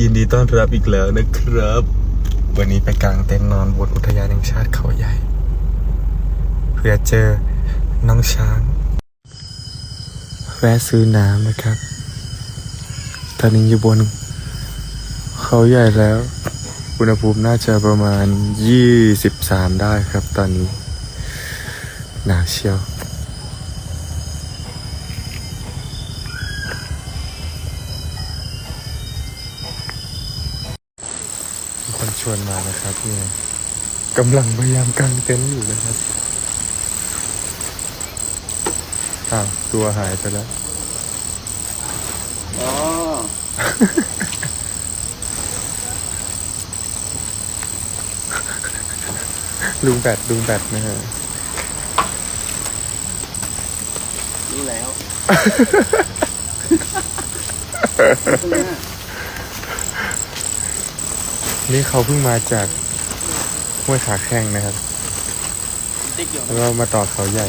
ยินดีต้อนรับอีกแล้วนะครับ วันนี้ไปกางเต็นท์นอนบนอุทยานแห่งชาติเขาใหญ่ เพื่อเจอน้องช้างแวะซื้อน้ำนะครับ ตอนนี้อยู่บน เขาใหญ่แล้ว อุณหภูมิน่าจะประมาณ 23 ได้ครับตอนนี้ หนาวเชียว วนมานะครับเนี่ยกำลังพยายามกางเต็นท์อยู่นะครับอ้าวตัวหายไปแล้วอ๋อลุงแบตลุงแบตนะฮะ รู้แล้ว นี่เขาเพิ่งมาจากห้วยขาแข้งนะครับติ๊กอยู่แล้วก็มาต่อเขาใหญ่